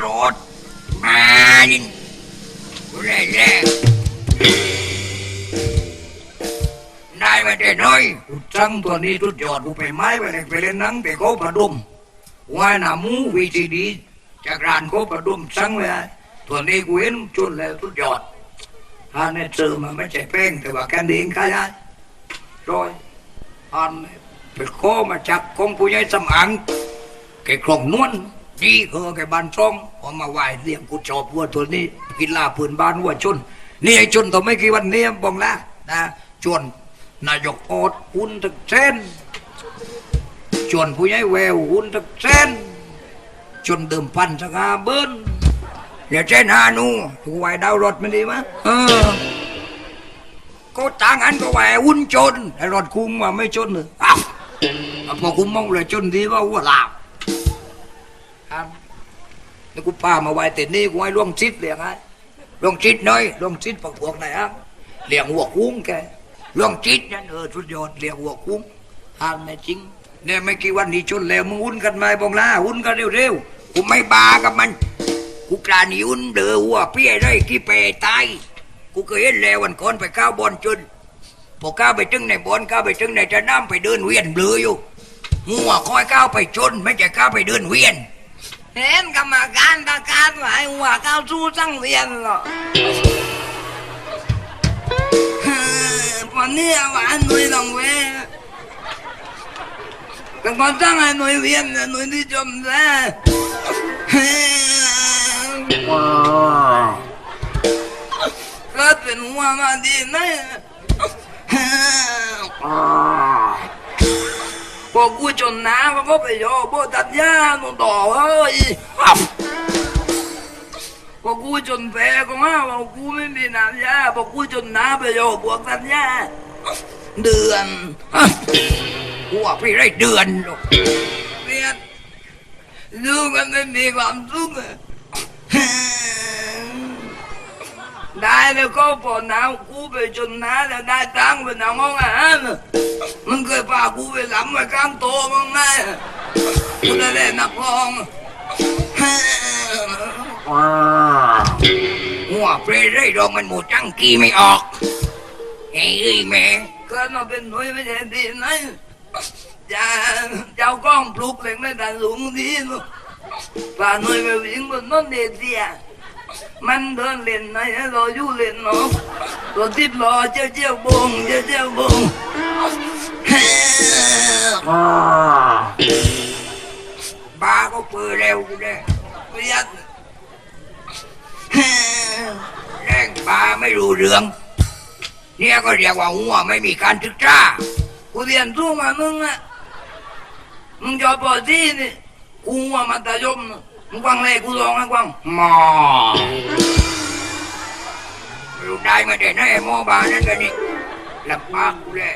รถมาดินแร่แร่ได้มาแต่น้อยกูจังตัวนี้ทุดยอดกูไปไม้ไปเลยไปเล่นหนังแต่เขาประดุมว่าหน้ามูวีซีดีจากร้านเขาประดุมสั่งไว้ให้ตัวนี้กูเห็นจุดแล้วทุดยอดฮานเนี่ยซื้อมาไม่ใช่แป้งแต่ว่าแกนเองขายได้ร้อยอันเนี่ยไปขอมาจากกองผู้ใหญ่สำอังแกคลองนวล ดีเออแกบานช่องพอมาไหวเลี้ยงกูชอบวัวตัวนี้ กินลาพื้นบ้านวัวชน นี่ไอ้ชนต่อไม่กี่วันนี้บอกแล้วนะชวนนายกอดหุ่นตักเส้นชวนผู้ใหญ่แววหุ่นตักเส้นชนเดิมพันสักาเบิ้ลอย่าเช่นฮานูถูกไหวดาวรถมันดีมั้ยเออก็ต่างอันก็ไหวหุ่นจนไอ้รถคุ้มว่าไม่จนเลยอ้าวพอกูมองเลยจนดีว่าหัวลาบ แล้วกูพามาไว้แต่นี่กูให้ล่วงชิดเลี้ยงไอ้ล่วงชิดน้อยล่วงชิดพวกพวกไหนอะเลี้ยงหัวคุ้งแกล่วงชิดนั่นเออสุดยอดเลี้ยงหัวคุ้งหามไม่จริงเนี่ยไม่กี่วันนี้ชนแล้วมึงหุ้นกันไหมบองล่าหุ้นกันเร็วๆกูไม่บากับมันกูกลานีหุ้นเดือหัวเปี้ยได้กี่เปตายกูเคยเห็นแล้ววันก่อนไปก้าวบอลจนพอก้าวไปถึงในบอนก้าวไปถึงในจะน้ำไปเดินเวียนเบลืออยู่หัวคอยก้าวไปชน ไม่ใช่ก้าวไปเดินเวียน เห็นกรรมการประกาศว่าให้หัวเข้าสู้สังเวียนเหรอวันนี้ว่าหน่วยต้องเวแต่ก็ตั้งให้หน่วยเวียนน่ะหน่วยที่จมแท้ก็เป็นหัวมาดีนะ พอกูจนน้ำก็ไปโยโบตัดยาหนูต่อเฮ้ยพอกูจนแพ้ก็มาบอกกูไม่มีน้ำยาพอกูจนน้ำไปโยบวกตัดยาเดือนหัวพี่ได้เดือนลูกเรียนดูกันไม่มีความสุขอะได้แล้วก็พอน้ำกูไปจนน้ำแล้วได้ตังค์ไปนำห้องอาหารมึงเคยพา กูไปหลับไว้กลางโตมึงไหมกูได้เล่นนักร้องหัวพี่ได้รองมันหมดจังกี้ไม่ออกเฮ้ยแม่เกิดมาเป็นหน่วยไม่ใช่ดีนะจะเจ้ากล้องปลุกเล็กไม่ทันสูงดีลูกป่าหน่วยไปวิ่งบนต้นเดียเดียมันเดินเล่นไหนรออยู่เล่นเนาะตัวติดรอเจ้าเจ้าบงเจ้าเจ้าบง ปิดเร็วกูเลยประยัดแรงบาไม่รู้เรื่อง เนี่ยก็เรียกว่าหัวไม่มีการศึกษากูเรียนสู้มามึงอะมึงจอบปอที่นี่กูว่ามัธยมน่ะมึงกวางเลยกูลองนะกวางมอรู้ได้มาแต่ไหนไอ้หมอบานั่นกันนี่ลำบากกูเลย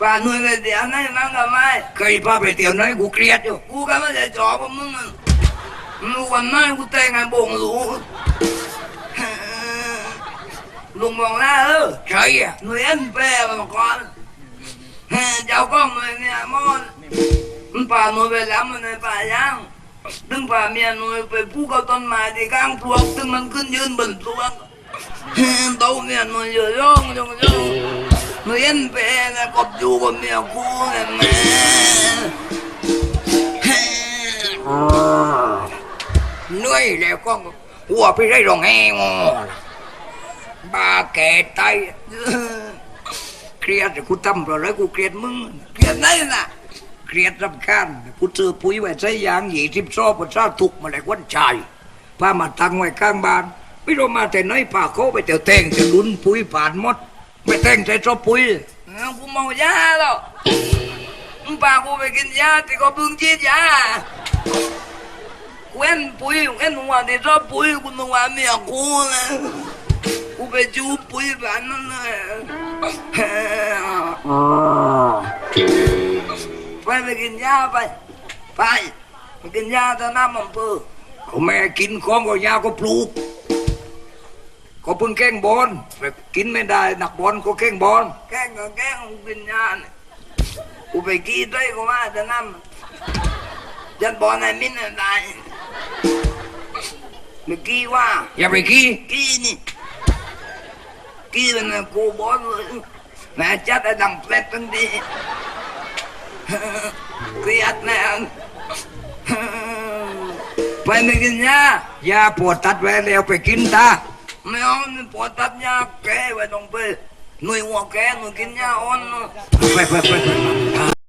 ป่าหน่วยไปเดี๋ยวนั่นนั่งกับไม้เคยพาไปเที่ยวไหนกูเครียดอยู่กูก็ไม่ได้จอบกับมึงมึงวันนั้นกูแต่งงานบ่งหลูลุงบอกแล้วเออใช่อะหน่วยเอ็นแปรมาก่อนเจ้าก้องหน่วยเนี่ยมอนมันป่าหน่วยไปแล้วมันในป่าย่างตึงป่าเมียหน่วยไปพูกับต้นไม้ที่กลางพวกตึงมันขึ้นยืนบนตัวโตเมียหน่วยเยอะย่องย่องย่อง หน่วยเอ็นแปรนะกบอยู่กับเมียกูไงแม่เหนื่อยแล้วก็หัวไปได้รองแหงบ้าแก่ตายเครียดกูทำเพราะอะไรกูเครียดมึงเกลียดได้น่ะเครียดรำคาญกูเจอปุ๋ยไว้ใช้ยางหยีทิพชอบประชาทุกมาเลยวันชายพามาตั้งไว้ข้างบ้านไม่รู้มาแต่ไหนพาเขาไปเตียวแตงจะลุ้นปุ๋ยผ่านมด ไม่แตงใจชอบปุ๋ยเอากูเมายาแล้วมึงพากูไปกินยาที่ก็เพิ่งฉีดยากูเห็นปุ๋ยเห็นว่าที่ชอบปุ๋ยกูนึกว่าเมียกูนะกูไปจูบปุ๋ยแบบนั้นเลยไปไปกินยาไปไปไปกินยาตอนน้ำมันเปื้อเขาแม่กินของก็ยาก็ปลูก ก็เพิ่งแกล้งบอลไปกินไม่ได้หนักบอลก็แกล้งบอลแกล้งก็แกล้งกูกินยาเนี่ยกูไปกินด้วยกูว่าตอนน้ำจันบอลในมิ้นอะไรเมื่อกี้ว่า อย่าไปขี้กี้นี่กี้เป็นกูบอลเลยแม่จัดไอ้ดำเปล็ดทันทีเครียดแน่ไปไม่กินยา ยาปวดตัดไว้แล้วไปกินตา meon potatnya ke wedong pe nui woke nukinnya on